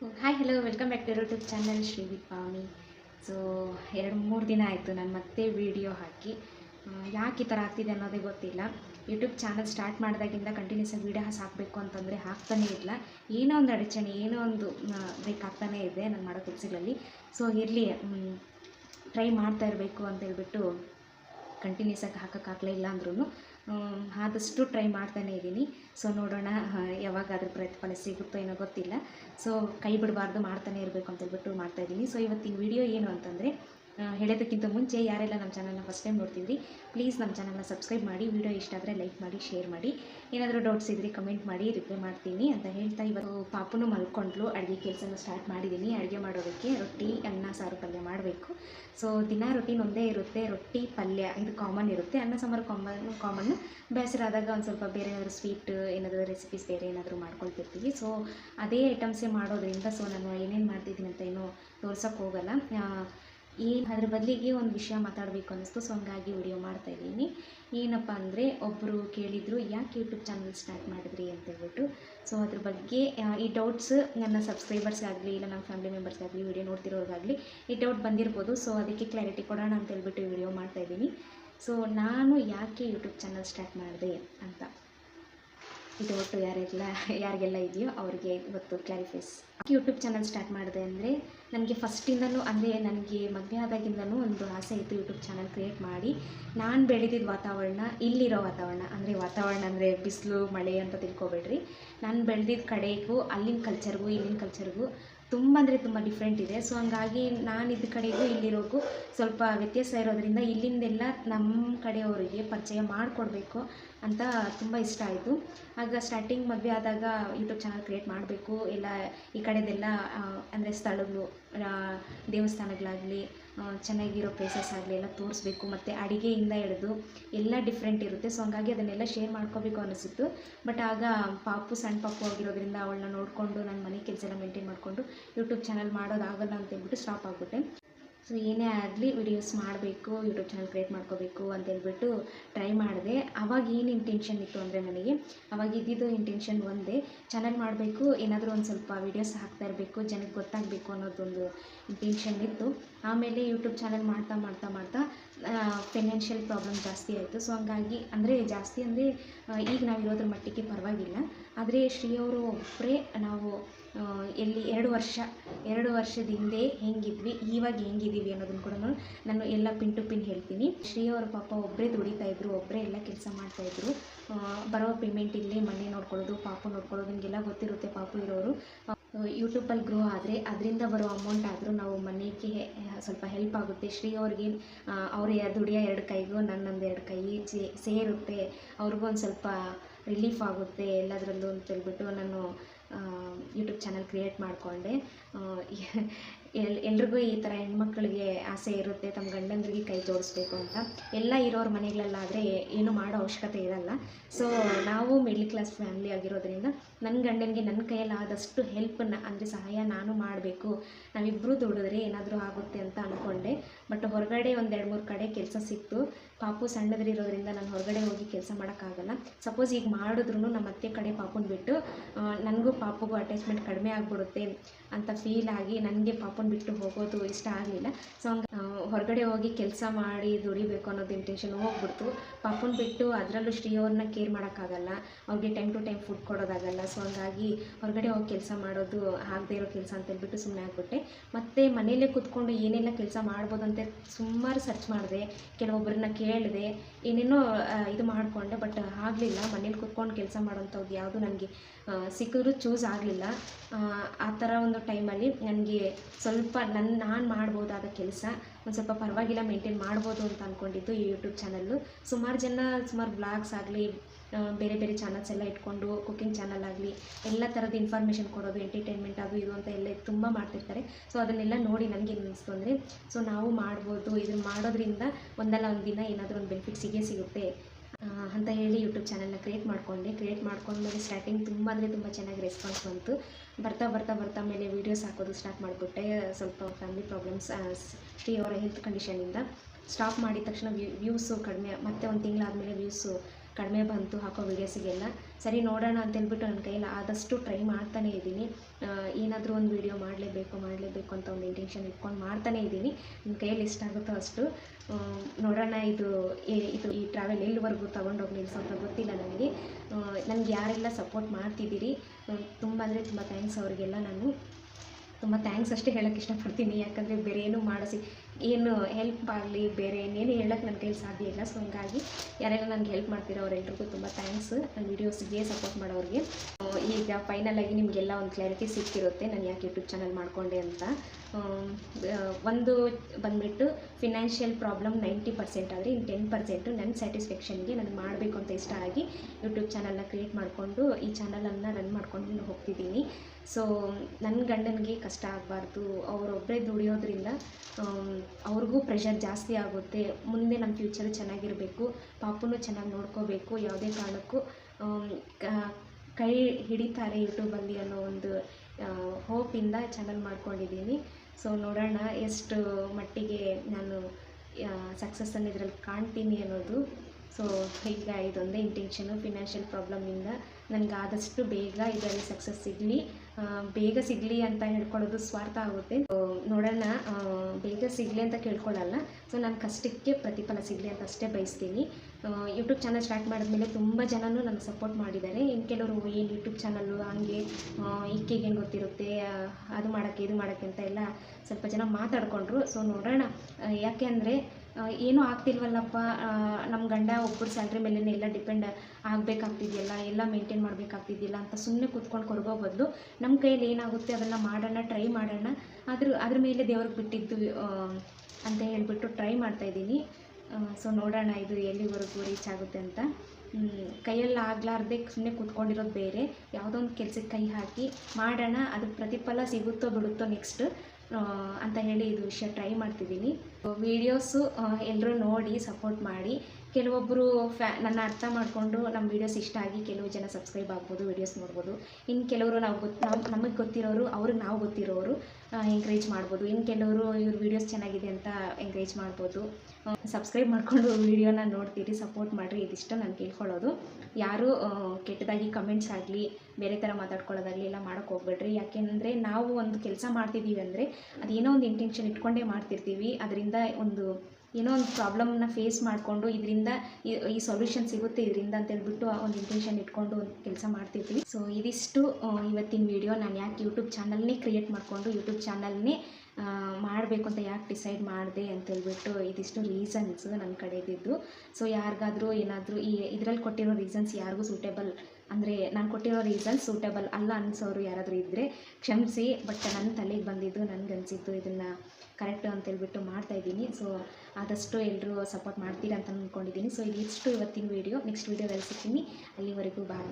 Hi hello welcome back to YouTube channel Shri Pavani so ಎರಡು ಮೂರು ದಿನ ಆಯಿತು ನಾನು ಮತ್ತೆ ವಿಡಿಯೋ ಹಾಕಿ. ಯಾಕೆ ಈ ಥರ ಆಗ್ತಿದೆ ಅನ್ನೋದೇ ಗೊತ್ತಿಲ್ಲ. ಯೂಟ್ಯೂಬ್ ಚಾನಲ್ ಸ್ಟಾರ್ಟ್ ಮಾಡಿದಾಗಿಂದ ಕಂಟಿನ್ಯೂಸ್ ಆಗಿ ವೀಡಿಯೋಸ್ ಹಾಕಬೇಕು ಅಂತಂದರೆ ಹಾಕ್ತಾನೇ ಇಲ್ಲ. ಏನೋ ಒಂದು ಅಡಚಣೆ, ಏನೋ ಒಂದು ಬೇಕಾಗ್ತಾನೇ ಇದೆ ನಾನು ಮಾಡೋ ಕೆಲಸಗಳಲ್ಲಿ ಸೊ ಇರಲಿ ಟ್ರೈ ಮಾಡ್ತಾ ಇರಬೇಕು ಅಂತ ಹೇಳ್ಬಿಟ್ಟು ಕಂಟಿನ್ಯೂಸ್ ಆಗಿ ಹಾಕೋಕ್ಕಾಗಲೇ ಇಲ್ಲ ಅಂದ್ರೂ ಆದಷ್ಟು ಟ್ರೈ ಮಾಡ್ತಾನೇ ಇದ್ದೀನಿ. ಸೊ ನೋಡೋಣ ಯಾವಾಗ ಅದ್ರ ಪ್ರತಿಫಲ ಸಿಗುತ್ತೋ ಏನೋ ಗೊತ್ತಿಲ್ಲ. ಸೊ ಕೈ ಬಿಡಬಾರ್ದು, ಮಾಡ್ತಾನೆ ಇರಬೇಕು ಅಂತ ಮಾಡ್ತಾಯಿದ್ದೀನಿ ಸೊ ಇವತ್ತಿನ ವಿಡಿಯೋ ಏನು ಅಂತಂದರೆ ಹೇಳೋದಕ್ಕಿಂತ ಮುಂಚೆ ಯಾರೆಲ್ಲ ನಮ್ಮ ಚಾನಲ್ನ ಫಸ್ಟ್ ಟೈಮ್ ನೋಡ್ತಿದ್ರಿ ಪ್ಲೀಸ್ ನಮ್ಮ ಚಾನಲ್ನ ಸಬ್ಸ್ಕ್ರೈಬ್ ಮಾಡಿ ವಿಡಿಯೋ ಇಷ್ಟ ಆದರೆ ಲೈಕ್ ಮಾಡಿ ಶೇರ್ ಮಾಡಿ. ಏನಾದರೂ ಡೌಟ್ಸ್ ಇದ್ದರೆ ಕಮೆಂಟ್ ಮಾಡಿ ರಿಪ್ಲೈ ಮಾಡ್ತೀನಿ ಅಂತ ಹೇಳ್ತಾ ಇವತ್ತು ಪಾಪನೂ ಮಲ್ಕೊಂಡ್ಲು, ಅಡುಗೆ ಕೆಲಸನ ಸ್ಟಾರ್ಟ್ ಮಾಡಿದ್ದೀನಿ, ಅಡುಗೆ ಮಾಡೋದಕ್ಕೆ ರೊಟ್ಟಿ, ಅನ್ನ, ಸಾರು ಪಲ್ಯ ಮಾಡಬೇಕು. ಸೊ ದಿನ ರೊಟೀನ್ ಒಂದೇ ಇರುತ್ತೆ, ರೊಟ್ಟಿ, ಪಲ್ಯ, ಇದು ಕಾಮನ್ ಇರುತ್ತೆ. ಅನ್ನ, ಸಾಂಬಾರು ಕಾಮನ್ ಕಾಮನ್ನು ಬೇಸರಾದಾಗ ಒಂದು ಸ್ವಲ್ಪ ಬೇರೆ ಏನಾದರೂ ಸ್ವೀಟ್ ಏನಾದರೂ ರೆಸಿಪೀಸ್ ಬೇರೆ ಏನಾದರೂ ಮಾಡ್ಕೊಳ್ತಿರ್ತೀವಿ. ಸೊ ಅದೇ ಐಟಮ್ಸೇ ಮಾಡೋದ್ರಿಂದ ಸೊ ನಾನು ಏನೇನು ಮಾಡ್ತಿದ್ದೀನಿ ಅಂತ ಏನು ತೋರ್ಸೋಕ್ಕೆ ಹೋಗಲ್ಲ. ಏನು ಅದ್ರ ಬದಲಿಗೆ ಒಂದು ವಿಷಯ ಮಾತಾಡಬೇಕು ಅನ್ನಿಸ್ತು. ಸೊ ಹಂಗಾಗಿ ವಿಡಿಯೋ ಮಾಡ್ತಾ ಇದ್ದೀನಿ. ಏನಪ್ಪ ಅಂದರೆ ಒಬ್ಬರು ಕೇಳಿದರು, ಯಾಕೆ ಯೂಟ್ಯೂಬ್ ಚಾನಲ್ ಸ್ಟಾರ್ಟ್ ಮಾಡಿದ್ರಿ? ಅಂತ ಹೇಳ್ಬಿಟ್ಟು. ಸೊ ಅದ್ರ ಬಗ್ಗೆ ಈ ಡೌಟ್ಸ್ ನನ್ನ ಸಬ್ಸ್ಕ್ರೈಬರ್ಸ್ ಆಗಲಿ, ಇಲ್ಲ ನಮ್ಮ ಫ್ಯಾಮಿಲಿ ಮೆಂಬರ್ಸ್ ಆಗಲಿ ವಿಡಿಯೋ ನೋಡ್ತಿರೋರಿಗಾಗಲಿ, ಈ ಡೌಟ್ ಬಂದಿರ್ಬೋದು. ಸೊ ಅದಕ್ಕೆ ಕ್ಲಾರಿಟಿ ಕೊಡೋಣ ಅಂತ ಹೇಳ್ಬಿಟ್ಟು ವಿಡಿಯೋ ಮಾಡ್ತಾ ಇದ್ದೀನಿ. ಸೊ ನಾನು ಯಾಕೆ ಯೂಟ್ಯೂಬ್ ಚಾನಲ್ ಸ್ಟಾರ್ಟ್ ಮಾಡಿದೆ ಅಂತ. ಇದು ಒಟ್ಟು ಯಾರೆಲ್ಲ ಯಾರಿಗೆಲ್ಲ ಇದೆಯೋ ಅವ್ರಿಗೆ ಇವತ್ತು ಕ್ಲಾರಿಫೈಸ್ ಯೂಟ್ಯೂಬ್ ಚಾನಲ್ ಸ್ಟಾರ್ಟ್ ಮಾಡಿದೆ ಅಂದರೆ ನನಗೆ ಫಸ್ಟಿಂದನೂ ಅಂದರೆ ನನಗೆ ಮದುವೆ ಆದಾಗಿಂದನೂ ಒಂದು ಆಸೆ ಇತ್ತು ಯೂಟ್ಯೂಬ್ ಚಾನಲ್ ಕ್ರಿಯೇಟ್ ಮಾಡಿ. ನಾನು ಬೆಳೆದಿದ್ದ ವಾತಾವರಣ, ಇಲ್ಲಿರೋ ವಾತಾವರಣ, ಅಂದರೆ ವಾತಾವರಣ ಅಂದರೆ ಬಿಸಿಲು, ಮಳೆ ಅಂತ ತಿಳ್ಕೊಬೇಡ್ರಿ. ನಾನು ಬೆಳೆದಿದ್ದ ಕಡೆಗೂ, ಅಲ್ಲಿನ ಕಲ್ಚರ್ಗೂ ಇಲ್ಲಿನ ಕಲ್ಚರ್ಗೂ ತುಂಬ ಅಂದರೆ ತುಂಬ ಡಿಫ್ರೆಂಟ್ ಇದೆ. ಸೊ ಹಂಗಾಗಿ ನಾನು ಇದ್ದ ಕಡೆಗೂ ಇಲ್ಲಿರೋಕ್ಕೂ ಸ್ವಲ್ಪ ವ್ಯತ್ಯಾಸ ಇರೋದರಿಂದ ಇಲ್ಲಿಂದೆಲ್ಲ ನಮ್ಮ ಕಡೆಯವರಿಗೆ ಪರಿಚಯ ಮಾಡಿಕೊಡ್ಬೇಕು ಅಂತ ತುಂಬ ಇಷ್ಟ ಆಯಿತು. ಆಗ ಸ್ಟಾರ್ಟಿಂಗ್ ಮದುವೆ ಆದಾಗ ಯೂಟ್ಯೂಬ್ ಚಾನಲ್ ಕ್ರಿಯೇಟ್ ಮಾಡಬೇಕು. ಇಲ್ಲ ಈ ಕಡೆದೆಲ್ಲ ಅಂದರೆ ಸ್ಥಳಗಳು ದೇವಸ್ಥಾನಗಳಾಗಲಿ ಚೆನ್ನಾಗಿರೋ ಪ್ಲೇಸಸ್ ಆಗಲಿ ಎಲ್ಲ ತೋರಿಸ್ಬೇಕು. ಮತ್ತು ಅಡುಗೆಯಿಂದ ಹಿಡಿದು ಎಲ್ಲ ಡಿಫ್ರೆಂಟ್ ಇರುತ್ತೆ. ಸೊ ಹಂಗಾಗಿ ಅದನ್ನೆಲ್ಲ ಶೇರ್ ಮಾಡ್ಕೋಬೇಕು ಅನಿಸಿತ್ತು. ಬಟ್ ಆಗ ಪಾಪು, ಸಣ್ಣ ಪಾಪು ಆಗಿರೋದ್ರಿಂದ ಅವಳನ್ನ ನೋಡಿಕೊಂಡು ನನ್ನ ಮನೆ ಕೆಲಸ ಎಲ್ಲ ಮೇಂಟೈನ್ ಮಾಡಿಕೊಂಡು ಯೂಟ್ಯೂಬ್ ಚಾನಲ್ ಮಾಡೋದಾಗಲ್ಲ ಅಂತ ಹೇಳ್ಬಿಟ್ಟು ಸ್ಟಾಪ್ ಆಗಿಬಿಟ್ಟೆ. ಸೊ ಏನೇ ಆಗಲಿ ವಿಡಿಯೋಸ್ ಮಾಡಬೇಕು ಯೂಟ್ಯೂಬ್ ಚಾನಲ್ ಕ್ರಿಯೇಟ್ ಮಾಡ್ಕೋಬೇಕು ಅಂತ ಹೇಳ್ಬಿಟ್ಟು ಟ್ರೈ ಮಾಡಿದೆ. ಅವಾಗ ಏನು ಇಂಟೆನ್ಷನ್ ಇತ್ತು ಅಂದರೆ ನನಗೆ, ಅವಾಗ ಇದ್ದಿದ್ದು ಇಂಟೆನ್ಷನ್ ಒಂದೇ ಚಾನಲ್ ಮಾಡಬೇಕು, ಏನಾದರೂ ಒಂದು ಸ್ವಲ್ಪ ವೀಡಿಯೋಸ್ ಹಾಕ್ತಾ ಇರಬೇಕು ಜನಕ್ಕೆ ಗೊತ್ತಾಗಬೇಕು ಅನ್ನೋದೊಂದು ಇಂಟೆನ್ಷನ್ ಇತ್ತು. ಆಮೇಲೆ ಯೂಟ್ಯೂಬ್ ಚಾನಲ್ ಮಾಡ್ತಾ ಮಾಡ್ತಾ ಮಾಡ್ತಾ ಫೈನಾನ್ಷಿಯಲ್ ಪ್ರಾಬ್ಲಮ್ ಜಾಸ್ತಿ ಆಯಿತು. ಸೊ ಹಂಗಾಗಿ ಅಂದರೆ ಜಾಸ್ತಿ ಅಂದರೆ ಈಗ ನಾವು ಇರೋದ್ರ ಮಟ್ಟಿಗೆ ಪರವಾಗಿಲ್ಲ. ಆದರೆ ಶ್ರೀಯವರು ಒಬ್ಬರೇ ನಾವು ಎಲ್ಲಿ ಎರಡು ವರ್ಷ, ಎರಡು ವರ್ಷದ ಹಿಂದೆ ಹೆಂಗಿದ್ವಿ, ಇವಾಗ ಹೆಂಗಿದ್ದೀವಿ ಅನ್ನೋದನ್ನು ಕೂಡ ನಾನು ಎಲ್ಲ ಪಿನ್ ಟು ಪಿನ್ ಹೇಳ್ತೀನಿ. ಶ್ರೀ ಅವರ ಪಾಪ ಒಬ್ಬರೇ ದುಡಿತಾ ಇದ್ರು ಒಬ್ಬರೇ ಎಲ್ಲ ಕೆಲಸ ಮಾಡ್ತಾಯಿದ್ರು ಬರೋ ಪೇಮೆಂಟ್ ಇಲ್ಲೇ ಮನೆ ನೋಡ್ಕೊಳ್ಳೋದು, ಪಾಪು ನೋಡ್ಕೊಳ್ಳೋದು, ನಿಮಗೆಲ್ಲ ಗೊತ್ತಿರುತ್ತೆ ಪಾಪು ಇರೋರು. ಯೂಟ್ಯೂಬಲ್ಲಿ ಗ್ರೋ ಆದರೆ ಅದರಿಂದ ಬರೋ ಅಮೌಂಟ್ ಆದರೂ ನಾವು ಮನೆಗೆ ಸ್ವಲ್ಪ ಹೆಲ್ಪ್ ಆಗುತ್ತೆ. ಶ್ರೀ ಅವ್ರಿಗೆ ಅವ್ರ ದುಡಿಯೋ ಎರಡು ಕೈಗೂ ನನ್ನೊಂದು ಎರಡು ಕೈ ಸೇರುತ್ತೆ. ಅವ್ರಿಗೂ ಒಂದು ಸ್ವಲ್ಪ ರಿಲೀಫ್ ಆಗುತ್ತೆ. ಎಲ್ಲದರಲ್ಲೂ ಅಂತ ಹೇಳ್ಬಿಟ್ಟು ನಾನು ಯೂಟ್ಯೂಬ್ ಚಾನಲ್ ಕ್ರಿಯೇಟ್ ಮಾಡಿಕೊಂಡೆ. ಎಲ್, ಎಲ್ರಿಗೂ ಈ ಥರ ಹೆಣ್ಮಕ್ಳಿಗೆ ಆಸೆ ಇರುತ್ತೆ ತಮ್ಮ ಗಂಡಂದ್ರಿಗೆ ಕೈ ಜೋಡಿಸ್ಬೇಕು ಅಂತ. ಎಲ್ಲ ಇರೋರ ಮನೆಗಳಲ್ಲಾದರೆ ಏನು ಮಾಡೋ ಅವಶ್ಯಕತೆ ಇರಲ್ಲ. ಸೊ ನಾವು ಮಿಡ್ಲ್ ಕ್ಲಾಸ್ ಫ್ಯಾಮಿಲಿ ಆಗಿರೋದ್ರಿಂದ ನನ್ನ ಗಂಡನಿಗೆ ನನ್ನ ಕೈಯಲ್ಲಿ ಆದಷ್ಟು ಹೆಲ್ಪನ್ನು ಅಂದರೆ ಸಹಾಯ ನಾನು ಮಾಡಬೇಕು. ನಾವಿಬ್ಬರೂ ದುಡಿದ್ರೆ ಏನಾದರೂ ಆಗುತ್ತೆ ಅಂತ ಅಂದ್ಕೊಂಡೆ ಬಟ್ ಹೊರಗಡೆ ಒಂದು ಎರಡು ಮೂರು ಕಡೆ ಕೆಲಸ ಸಿಕ್ತು. ಪಾಪು ಸಣ್ಣದ್ರಿರೋದ್ರಿಂದ ನಾನು ಹೊರಗಡೆ ಹೋಗಿ ಕೆಲಸ ಮಾಡೋಕ್ಕಾಗಲ್ಲ. ಸಪೋಸ್ ಈಗ ಮಾಡಿದ್ರು ನಮ್ಮ ಅತ್ತೆ ಕಡೆ ಪಾಪುನ ಬಿಟ್ಟು ನನಗೂ ಪಾಪುಗೂ ಅಟ್ಯಾಚ್ಮೆಂಟ್ ಕಡಿಮೆ ಆಗಿಬಿಡುತ್ತೆ. ಅಂತ ಫೀಲ್ ಆಗಿ ನನಗೆ ಪಾಪನ ಬಿಟ್ಟು ಹೋಗೋದು ಇಷ್ಟ ಆಗಲಿಲ್ಲ. ಸೊ ಹಂಗೆ ಹೊರಗಡೆ ಹೋಗಿ ಕೆಲಸ ಮಾಡಿ ದುಡಿಬೇಕು ಅನ್ನೋದು ಇಂಟೆನ್ಷನ್ ಹೋಗ್ಬಿಡ್ತು. ಪಾಪನ ಬಿಟ್ಟು ಅದರಲ್ಲೂ ಶ್ರೀಯವ್ರನ್ನ ಕೇರ್ ಮಾಡೋಕ್ಕಾಗಲ್ಲ. ಅವ್ರಿಗೆ ಟೈಮ್ ಟು ಟೈಮ್ ಫುಡ್ ಕೊಡೋದಾಗಲ್ಲ. ಸೊ ಹಂಗಾಗಿ ಹೊರಗಡೆ ಹೋಗಿ ಕೆಲಸ ಮಾಡೋದು ಆಗದೇ ಇರೋ ಕೆಲಸ ಅಂತ ಹೇಳ್ಬಿಟ್ಟು ಸುಮ್ಮನೆ ಆಗಿಬಿಟ್ಟೆ. ಮತ್ತು ಮನೆಯಲ್ಲೇ ಕೂತ್ಕೊಂಡು ಏನೆಲ್ಲ ಕೆಲಸ ಮಾಡ್ಬೋದಂತೆ ಸುಮಾರು ಸರ್ಚ್ ಮಾಡಿದೆ. ಕೆಲವೊಬ್ಬರನ್ನ ಕೇಳಿದೆ. ಏನೇನೋ ಇದು ಮಾಡಿಕೊಂಡೆ ಬಟ್ ಆಗಲಿಲ್ಲ. ಮನೇಲಿ ಕೂತ್ಕೊಂಡು ಕೆಲಸ ಮಾಡೋಂಥದ್ದು ಯಾವುದು ನನಗೆ ಸಿಕ್ಕಿದ್ರು ಚೂಸ್ ಆಗಲಿಲ್ಲ. ಆ ಥರ ಒಂದು ಟೈಮಲ್ಲಿ ನನಗೆ ಸ್ವಲ್ಪ ನನ್ನ ನಾನು ಮಾಡ್ಬೋದಾದ ಕೆಲಸ ಒಂದು ಸ್ವಲ್ಪ ಪರವಾಗಿಲ್ಲ ಮೇಂಟೈನ್ ಮಾಡ್ಬೋದು ಅಂತ ಅಂದ್ಕೊಂಡಿದ್ದು ಈ ಯೂಟ್ಯೂಬ್ ಚಾನಲ್ಲು. ಸುಮಾರು ಜನ ಸುಮಾರು ಬ್ಲಾಗ್ಸ್ ಆಗಲಿ ಬೇರೆ ಬೇರೆ ಚಾನಲ್ಸ್ ಎಲ್ಲ ಇಟ್ಕೊಂಡು ಕುಕಿಂಗ್ ಚಾನಲ್ ಆಗಲಿ ಎಲ್ಲ ಥರದ ಇನ್ಫಾರ್ಮೇಷನ್ ಕೊಡೋದು, ಎಂಟರ್ಟೈನ್ಮೆಂಟ್ ಅದು ಇದು ಅಂತ ಎಲ್ಲ ತುಂಬ ಮಾಡ್ತಿರ್ತಾರೆ. ಸೊ ಅದನ್ನೆಲ್ಲ ನೋಡಿ ನನಗೆ ಅನಿಸ್ತು ಅಂದರೆ, ಸೊ ನಾವು ಮಾಡ್ಬೋದು ಇದನ್ನು ಮಾಡೋದ್ರಿಂದ ಒಂದಲ್ಲ ಒಂದು ದಿನ ಏನಾದರೂ ಒಂದು ಬೆನಿಫಿಟ್ ಸಿಗೇ ಸಿಗುತ್ತೆ. ಅಂತ ಹೇಳಿ ಯೂಟ್ಯೂಬ್ ಚಾನಲ್ನ ಕ್ರಿಯೇಟ್ ಮಾಡಿಕೊಂಡೆ. ಕ್ರಿಯೇಟ್ ಮಾಡ್ಕೊಂಡ್ಮೇಲೆ ಸ್ಟಾರ್ಟಿಂಗ್ ತುಂಬ ಅಂದರೆ ತುಂಬ ಚೆನ್ನಾಗಿ ರೆಸ್ಪಾನ್ಸ್ ಬಂತು. ಬರ್ತಾ ಬರ್ತಾ ಬರ್ತಾ ಮೇಲೆ ವೀಡಿಯೋಸ್ ಹಾಕೋದು ಸ್ಟಾರ್ಟ್ ಮಾಡಿಬಿಟ್ಟೆ. ಸ್ವಲ್ಪ ಫ್ಯಾಮಿಲಿ ಪ್ರಾಬ್ಲಮ್ಸ್ ಶ್ರೀ ಅವರ ಹೆಲ್ತ್ ಕಂಡೀಷನಿಂದ ಸ್ಟಾಪ್ ಮಾಡಿದ ತಕ್ಷಣ ವ್ಯೂಸು ಕಡಿಮೆ ಮತ್ತೆ ಒಂದು ತಿಂಗಳಾದಮೇಲೆ ವ್ಯೂಸು ಕಡಿಮೆ ಬಂತು ಹಾಕೋ ವೀಡಿಯೋಸಿಗೆಲ್ಲ ಸರಿ ನೋಡೋಣ ಅಂತ ಹೇಳ್ಬಿಟ್ಟು ನನ್ನ ಕೈಯಲ್ಲಿ ಆದಷ್ಟು ಟ್ರೈ ಮಾಡ್ತಾನೇ ಇದ್ದೀನಿ. ಏನಾದರೂ ಒಂದು ವೀಡಿಯೋ ಮಾಡಲೇಬೇಕು ಮಾಡಲೇಬೇಕು ಅಂತ ಒಂದು ಇಂಟೆನ್ಷನ್ ಇಟ್ಕೊಂಡು ಮಾಡ್ತಾನೇ ಇದ್ದೀನಿ. ನನ್ನ ಕೈಯಲ್ಲಿ ಎಷ್ಟಾಗುತ್ತೋ ಅಷ್ಟು. ಆ, ನೋಡೋಣ ಇದು ಇದು ಈ ಟ್ರಾವೆಲ್ ಎಲ್ಲಿವರೆಗೂ ತೊಗೊಂಡೋಗಿ ನಿಲ್ಲಿಸೋ ಅಂತ ಗೊತ್ತಿಲ್ಲ ನನಗೆ. ನನಗೆ ಯಾರೆಲ್ಲ ಸಪೋರ್ಟ್ ಮಾಡ್ತಿದ್ದೀರಿ? ತುಂಬ ಅಂದರೆ ತುಂಬ ಥ್ಯಾಂಕ್ಸ್ ಅವರಿಗೆಲ್ಲ ನಾನು. ತುಂಬ ಥ್ಯಾಂಕ್ಸ್ ಅಷ್ಟೇ ಹೇಳೋಕ್ಕೆ ಇಷ್ಟಪಡ್ತೀನಿ. ಯಾಕಂದರೆ ಬೇರೆ ಏನು ಮಾಡಿಸಿ ಏನು ಹೆಲ್ಪ್ ಆಗಲಿ, ಬೇರೆ ಇನ್ನೇನು ಹೇಳೋಕ್ಕೆ ನನ್ನ ಕೈಲಿ ಸಾಧ್ಯ ಇಲ್ಲ. ಸೊ ಹಂಗಾಗಿ ಯಾರೆಲ್ಲ ನನಗೆ ಹೆಲ್ಪ್ ಮಾಡ್ತೀರೋ ಅವರೆಲ್ರಿಗೂ ತುಂಬ ಥ್ಯಾಂಕ್ಸ್ ನನ್ನ ವೀಡಿಯೋಸ್ಗೆ ಸಪೋರ್ಟ್ ಮಾಡೋರಿಗೆ. ಈಗ ಫೈನಲ್ ಆಗಿ ನಿಮಗೆಲ್ಲ ಒಂದು ಕ್ಲಾರಿಟಿ ಸಿಕ್ಕಿರುತ್ತೆ. ನಾನು ಯಾಕೆ ಯೂಟ್ಯೂಬ್ ಚಾನಲ್ ಮಾಡಿಕೊಂಡೆ ಅಂತ. ಒಂದು ಬಂದುಬಿಟ್ಟು ಫಿನಾನ್ಷಿಯಲ್ ಪ್ರಾಬ್ಲಮ್ ನೈಂಟಿ ಪರ್ಸೆಂಟ್ ಆದರೆ ಇನ್ನು ಟೆನ್ ಪರ್ಸೆಂಟು ನನ್ನ ಸ್ಯಾಟಿಸ್ಫ್ಯಾಕ್ಷನ್ಗೆ ನಾನು ಮಾಡಬೇಕು ಅಂತ ಇಷ್ಟ ಆಗಿ ಯೂಟ್ಯೂಬ್ ಚಾನಲ್ನ ಕ್ರಿಯೇಟ್ ಮಾಡಿಕೊಂಡು ಈ ಚಾನಲನ್ನು ರನ್ ಮಾಡ್ಕೊಂಡು ಹೋಗ್ತಿದ್ದೀನಿ. ಸೊ ನನ್ನ ಗಂಡನಿಗೆ ಕಷ್ಟ ಆಗಬಾರ್ದು. ಅವರೊಬ್ಬರೇ ದುಡಿಯೋದ್ರಿಂದ ಅವ್ರಿಗೂ ಪ್ರೆಷರ್ ಜಾಸ್ತಿ ಆಗುತ್ತೆ. ಮುಂದೆ ನಮ್ಮ ಫ್ಯೂಚರ್ ಚೆನ್ನಾಗಿರಬೇಕು. ಪಾಪುನೂ ಚೆನ್ನಾಗಿ ನೋಡ್ಕೋಬೇಕು ಯಾವುದೇ ಕಾರಣಕ್ಕೂ. ಕೈ ಹಿಡಿತಾರೆ ಯೂಟ್ಯೂಬಲ್ಲಿ ಅನ್ನೋ ಒಂದು ಹೋಪಿಂದ ಚಾನಲ್ ಮಾಡ್ಕೊಂಡಿದ್ದೀನಿ. ಸೊ ನೋಡೋಣ ಎಷ್ಟು ಮಟ್ಟಿಗೆ ನಾನು ಸಕ್ಸಸ್ಸನ್ನು ಇದರಲ್ಲಿ ಕಾಣ್ತೀನಿ ಅನ್ನೋದು. ಸೊ ಈಗ ಇದೊಂದೇ ಇಂಟೆನ್ಷನು ಫಿನಾನ್ಷಿಯಲ್ ಪ್ರಾಬ್ಲಮಿಂದ ನನಗೆ ಆದಷ್ಟು ಬೇಗ ಇದರಲ್ಲಿ ಸಕ್ಸಸ್ ಸಿಗಲಿ. ಬೇಗ ಸಿಗಲಿ ಅಂತ ಹೇಳ್ಕೊಳ್ಳೋದು ಸ್ವಾರ್ಥ ಆಗುತ್ತೆ. ನೋಡೋಣ ಬೇಗ ಸಿಗಲಿ ಅಂತ ಕೇಳ್ಕೊಳ್ಳಲ್ಲ. ಸೊ ನಾನು ಕಷ್ಟಕ್ಕೆ ಪ್ರತಿಫಲ ಸಿಗಲಿ ಅಂತ ಅಷ್ಟೇ ಬಯಸ್ತೀನಿ. ಯೂಟ್ಯೂಬ್ ಚಾನಲ್ ಸ್ಟಾರ್ಟ್ ಮಾಡಿದ್ಮೇಲೆ ತುಂಬ ಜನನೂ ನನಗೆ ಸಪೋರ್ಟ್ ಮಾಡಿದ್ದಾರೆ. ಇನ್ನು ಕೆಲವರು, ಏನು ಯೂಟ್ಯೂಬ್ ಚಾನಲ್ಲು ಹಂಗೆ ಏನು ಗೊತ್ತಿರುತ್ತೆ ಅದು ಮಾಡೋಕ್ಕೆ, ಇದು ಮಾಡೋಕ್ಕೆ ಅಂತ ಎಲ್ಲ ಸ್ವಲ್ಪ ಜನ ಮಾತಾಡ್ಕೊಂಡ್ರು. ಸೊ ನೋಡೋಣ ಯಾಕೆ ಅಂದರೆ ಏನೂ ಆಗ್ತಿಲ್ವಲ್ಲಪ್ಪ ನಮ್ಮ ಗಂಡ ಒಬ್ಬರು ಸ್ಯಾಲ್ರಿ ಮೇಲೇ ಎಲ್ಲ ಡಿಪೆಂಡ್ ಆಗಬೇಕಾಗ್ತಿದೆಯಲ್ಲ, ಎಲ್ಲ ಮೇಂಟೈನ್ ಮಾಡಬೇಕಾಗ್ತಿದ್ದಿಲ್ಲ ಅಂತ ಸುಮ್ಮನೆ ಕೂತ್ಕೊಂಡು ಕೊರಗೋ ಬದಲು ನಮ್ಮ ಕೈಯಲ್ಲಿ ಏನಾಗುತ್ತೆ ಅದನ್ನು ಮಾಡೋಣ ಟ್ರೈ ಮಾಡೋಣ. ಅದ್ರ ಅದ್ರ ಮೇಲೆ ದೇವ್ರಿಗೆ ಬಿಟ್ಟಿದ್ದು ಅಂತ ಹೇಳಿಬಿಟ್ಟು ಟ್ರೈ ಮಾಡ್ತಾಯಿದ್ದೀನಿ ಸೊ ನೋಡೋಣ ಇದು ಎಲ್ಲಿವರೆಗೂ ರೀಚ್ ಆಗುತ್ತೆ ಅಂತ. ಕೈಯಲ್ಲಿ ಆಗ್ಲಾರ್ದೆ ಸುಮ್ಮನೆ ಕೂತ್ಕೊಂಡಿರೋದು ಬೇರೆ. ಯಾವುದೋ ಒಂದು ಕೆಲಸಕ್ಕೆ ಕೈ ಹಾಕಿ ಮಾಡೋಣ ಅದಕ್ಕೆ ಪ್ರತಿಫಲ ಸಿಗುತ್ತೋ ಬಿಡುತ್ತೋ ನೆಕ್ಸ್ಟ್ ಅಂತ ಹೇಳಿ ಇದು ವಿಷಯ ಟ್ರೈ ಮಾಡ್ತಿದ್ದೀನಿ. ವೀಡಿಯೋಸು ಎಲ್ಲರೂ ನೋಡಿ ಸಪೋರ್ಟ್ ಮಾಡಿ. ಕೆಲವೊಬ್ಬರು ಫ್ಯಾ, ನನ್ನ ಅರ್ಥ ಮಾಡಿಕೊಂಡು ನಮ್ಮ ವೀಡಿಯೋಸ್ ಇಷ್ಟ ಆಗಿ ಕೆಲವು ಜನ ಸಬ್ಸ್ಕ್ರೈಬ್ ಆಗ್ಬೋದು ವೀಡಿಯೋಸ್ ನೋಡ್ಬೋದು. ಇನ್ನು ಕೆಲವರು ನಾವು ಗೊತ್ತು ನಾವು ನಮಗೆ ಗೊತ್ತಿರೋರು, ಅವ್ರಿಗೆ ನಾವು ಗೊತ್ತಿರೋರು ಎಂಕರೇಜ್ ಮಾಡ್ಬೋದು. ಇನ್ನು ಕೆಲವರು ಇವ್ರ ವೀಡಿಯೋಸ್ ಚೆನ್ನಾಗಿದೆ ಅಂತ ಎಂಕರೇಜ್ ಮಾಡ್ಬೋದು. ಸಬ್ಸ್ಕ್ರೈಬ್ ಮಾಡಿಕೊಂಡು ವೀಡಿಯೋನ ನೋಡ್ತೀರಿ ಸಪೋರ್ಟ್ ಮಾಡಿರಿ, ಇದಿಷ್ಟು ನಾನು ಕೇಳ್ಕೊಳ್ಳೋದು. ಯಾರು ಕೆಟ್ಟದಾಗಿ ಕಮೆಂಟ್ಸ್ ಆಗಲಿ, ಬೇರೆ ಥರ ಮಾತಾಡ್ಕೊಳ್ಳೋದಾಗಲಿ ಎಲ್ಲ ಮಾಡೋಕ್ಕೆ ಹೋಗ್ಬೇಡ್ರಿ. ಯಾಕೆಂದರೆ ನಾವು ಒಂದು ಕೆಲಸ ಮಾಡ್ತಿದ್ದೀವಿ ಅಂದರೆ ಅದೇನೋ ಒಂದು ಇಂಟೆನ್ಷನ್ ಇಟ್ಕೊಂಡೇ ಮಾಡ್ತಿರ್ತೀವಿ. ಅದರಿಂದ ಒಂದು ಏನೋ ಒಂದು ಪ್ರಾಬ್ಲಮ್ನ ಫೇಸ್ ಮಾಡಿಕೊಂಡು ಇದರಿಂದ ಈ ಸೊಲ್ಯೂಷನ್ ಸಿಗುತ್ತೆ ಇದರಿಂದ ಅಂತ ಹೇಳ್ಬಿಟ್ಟು ಆ ಒಂದು ಇಂಟೆನ್ಷನ್ ಇಟ್ಕೊಂಡು ಒಂದು ಕೆಲಸ ಮಾಡ್ತಿರ್ತೀವಿ ಸೊ ಇದಿಷ್ಟು ಇವತ್ತಿನ ವಿಡಿಯೋ ನಾನು ಯಾಕೆ ಯೂಟ್ಯೂಬ್ ಚಾನಲ್ನೇ ಕ್ರಿಯೇಟ್ ಮಾಡಿಕೊಂಡು ಯೂಟ್ಯೂಬ್ ಚಾನಲ್ನೇ ಮಾಡಬೇಕು ಅಂತ ಯಾಕೆ ಡಿಸೈಡ್ ಮಾಡಿದೆ ಅಂತ ಹೇಳ್ಬಿಟ್ಟು ಇದಿಷ್ಟು ರೀಸನ್ಸ್ ನನ್ನ ಕಡೆದಿದ್ದು. ಸೊ ಯಾರಿಗಾದರೂ ಏನಾದರೂ ಈ, ಇದರಲ್ಲಿ ಕೊಟ್ಟಿರೋ ರೀಸನ್ಸ್ ಯಾರಿಗೂ ಸೂಟೇಬಲ್ ಅಂದರೆ ನಾನು ಕೊಟ್ಟಿರೋ ರೀಸನ್ಸ್ ಸೂಟೇಬಲ್ ಅಲ್ಲ ಅನ್ಸೋರು ಯಾರಾದರೂ ಇದ್ದರೆ ಕ್ಷಮಿಸಿ ಬಟ್ ನನ್ನ ತಲೆಗೆ ಬಂದಿದ್ದು ನನಗನ್ಸಿದ್ದು ಇದನ್ನು ಕರೆಕ್ಟ್ ಅಂತೇಳ್ಬಿಟ್ಟು ಮಾಡ್ತಾಯಿದ್ದೀನಿ ಸೊ ಆದಷ್ಟು ಎಲ್ಲರೂ ಸಪೋರ್ಟ್ ಮಾಡ್ತೀರಾ ಅಂತ ಅಂದ್ಕೊಂಡಿದ್ದೀನಿ ಸೊ ಇದಿಷ್ಟು ಇವತ್ತಿನ ವೀಡಿಯೋ ನೆಕ್ಸ್ಟ್ ವೀಡಿಯೋದಲ್ಲಿ ಸಿಗ್ತೀನಿ. ಅಲ್ಲಿವರೆಗೂ ಬಾಯ್